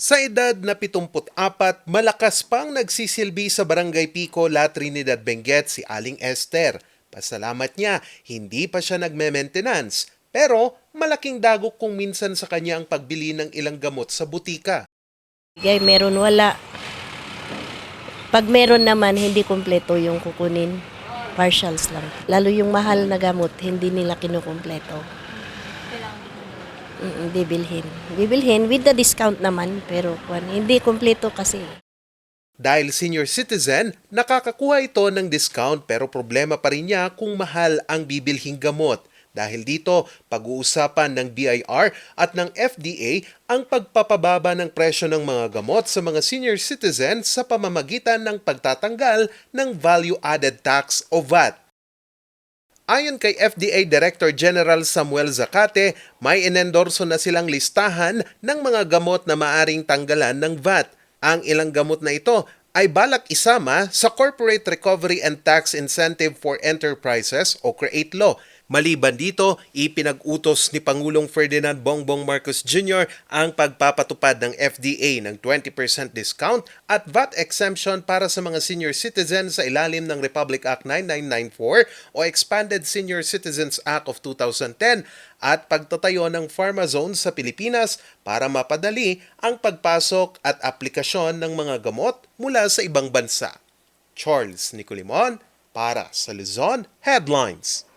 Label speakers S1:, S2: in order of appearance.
S1: Sa edad na 74, malakas pang nagsisilbi sa Barangay Pico, La Trinidad, Benguet si Aling Esther. Pasalamat niya, hindi pa siya nagme-maintenance. Pero malaking dagok kung minsan sa kanya ang pagbili ng ilang gamot sa butika.
S2: Bigay, meron wala. Pag meron naman, hindi kumpleto yung kukunin. Partials lang. Lalo yung mahal na gamot, hindi nila kinukumpleto. Mm, bibilhin. Bibilhin with the discount naman, pero kwan, hindi kumpleto kasi.
S1: Dahil senior citizen, nakakakuha ito ng discount pero problema pa rin niya kung mahal ang bibilhing gamot. Dahil dito, pag-uusapan ng BIR at ng FDA ang pagpapababa ng presyo ng mga gamot sa mga senior citizen sa pamamagitan ng pagtatanggal ng value-added tax o VAT. Ayon kay FDA Director General Samuel Zacate, may inendorso na silang listahan ng mga gamot na maaring tanggalan ng VAT. Ang ilang gamot na ito ay balak isama sa Corporate Recovery and Tax Incentive for Enterprises o CREATE Law. Maliban dito, ipinag-utos ni Pangulong Ferdinand Bongbong Marcos Jr. ang pagpapatupad ng FDA ng 20% discount at VAT exemption para sa mga senior citizens sa ilalim ng Republic Act 9994 o Expanded Senior Citizens Act of 2010 at pagtatayo ng pharma zone sa Pilipinas para mapadali ang pagpasok at aplikasyon ng mga gamot mula sa ibang bansa. Charles Nicolimon para sa Luzon Headlines.